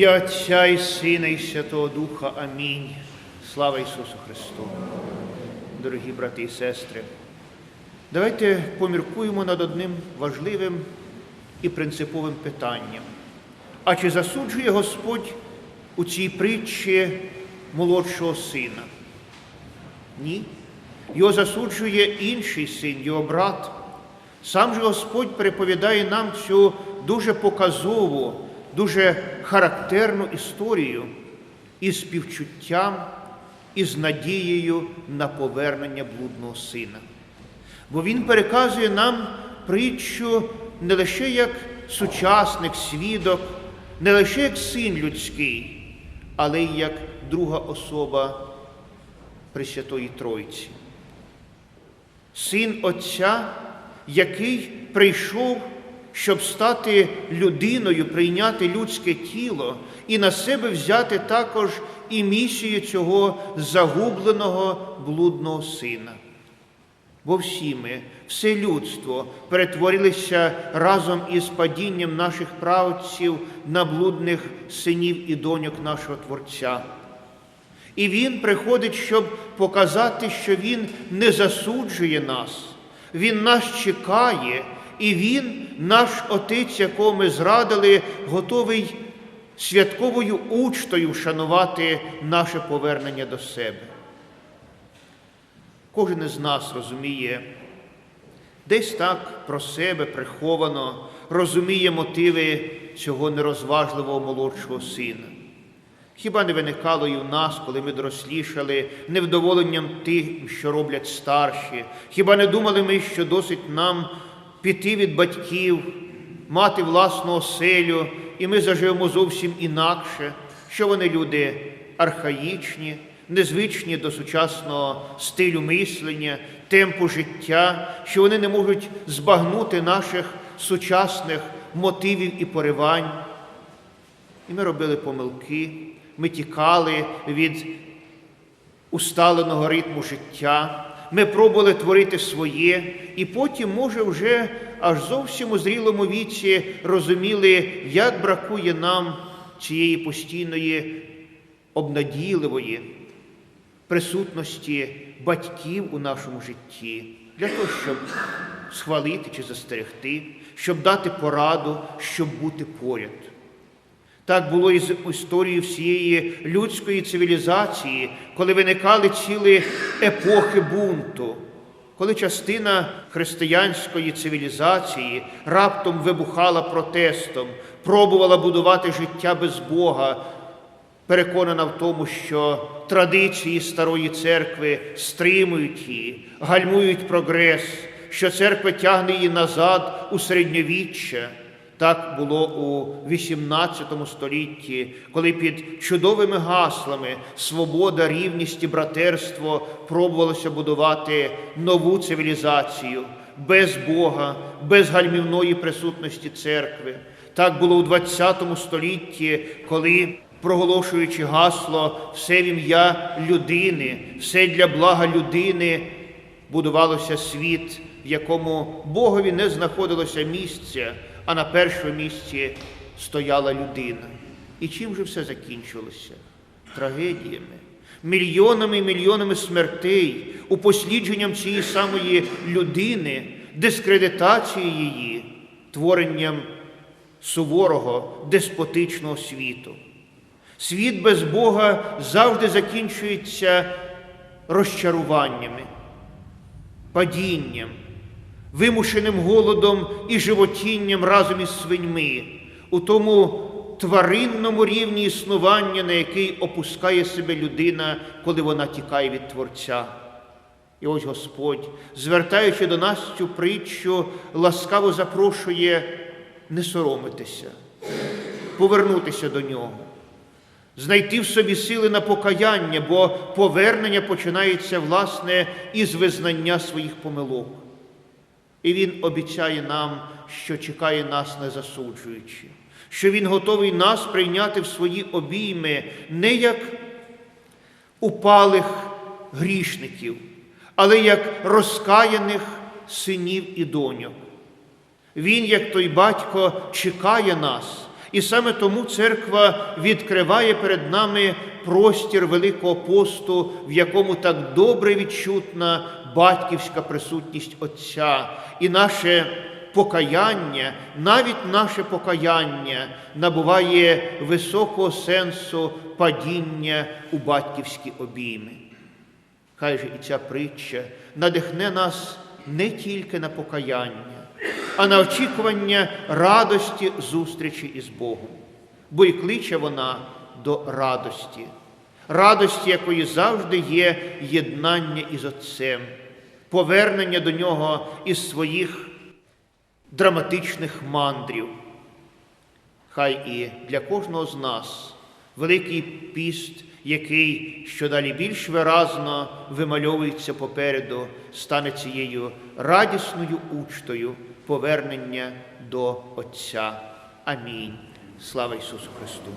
Ім'я Отця і Сина, і Святого Духа. Амінь. Слава Ісусу Христу. Дорогі брати і сестри, давайте поміркуємо над одним важливим і принциповим питанням. А чи засуджує Господь у цій притчі молодшого сина? Ні. Його засуджує інший син, його брат. Сам же Господь переповідає нам цю дуже показову, дуже характерну історію із співчуттям, із надією на повернення блудного сина. Бо Він переказує нам притчу не лише як сучасник, свідок, не лише як син людський, але й як друга особа Пресвятої Тройці. Син Отця, який прийшов, щоб стати людиною, прийняти людське тіло і на себе взяти також і місію цього загубленого блудного сина. Бо всі ми, все людство перетворилися разом із падінням наших правців на блудних синів і доньок нашого Творця. І Він приходить, щоб показати, що Він не засуджує нас, Він нас чекає, і Він, наш Отець, якого ми зрадили, готовий святковою учтою вшанувати наше повернення до себе. Кожен із нас розуміє, десь так про себе приховано, розуміє мотиви цього нерозважливого молодшого сина. Хіба не виникало і в нас, коли ми дорослішали, невдоволенням тим, що роблять старші? Хіба не думали ми, що досить нам піти від батьків, мати власну оселю, і ми заживемо зовсім інакше, що вони люди архаїчні, незвичні до сучасного стилю мислення, темпу життя, що вони не можуть збагнути наших сучасних мотивів і поривань. І ми робили помилки, ми тікали від усталеного ритму життя, ми пробували творити своє, і потім, може, вже аж зовсім у зрілому віці розуміли, як бракує нам цієї постійної обнадійливої присутності батьків у нашому житті, для того, щоб схвалити чи застерегти, щоб дати пораду, щоб бути поряд. Так було і з історією всієї людської цивілізації, коли виникали цілі епохи бунту, коли частина християнської цивілізації раптом вибухала протестом, пробувала будувати життя без Бога, переконана в тому, що традиції старої церкви стримують її, гальмують прогрес, що церква тягне її назад у середньовіччя. Так було у XVIII столітті, коли під чудовими гаслами свобода, рівність і братерство пробувалося будувати нову цивілізацію без Бога, без гальмівної присутності церкви. Так було у XX столітті, коли, проголошуючи гасло все в ім'я людини, все для блага людини, будувалося світ, в якому Богові не знаходилося місця а на першому місці стояла людина. І чим же все закінчилося? Трагедіями, мільйонами і мільйонами смертей, упослідженням цієї самої людини, дискредитацією її, творенням суворого, деспотичного світу. Світ без Бога завжди закінчується розчаруваннями, падінням вимушеним голодом і животінням разом із свиньми, у тому тваринному рівні існування, на який опускає себе людина, коли вона тікає від Творця. І ось Господь, звертаючи до нас цю притчу, ласкаво запрошує не соромитися, повернутися до нього, знайти в собі сили на покаяння, бо повернення починається, власне, із визнання своїх помилок. І Він обіцяє нам, що чекає нас не засуджуючи, що Він готовий нас прийняти в свої обійми не як упалих грішників, але як розкаяних синів і доньок. Він, як той батько, чекає нас І саме тому церква відкриває перед нами простір Великого посту, в якому так добре відчутна батьківська присутність Отця, і наше покаяння, навіть наше покаяння набуває високого сенсу падіння у батьківські обійми. Хай же і ця притча надихне нас не тільки на покаяння, а на очікування радості зустрічі із Богом, бо й кличе вона до радості, радості, якої завжди є єднання із Отцем, повернення до нього із своїх драматичних мандрів. Хай і для кожного з нас великий піст, який щодалі більш виразно вимальовується попереду, стане цією радісною учтою повернення до Отця. Амінь. Слава Ісусу Христу!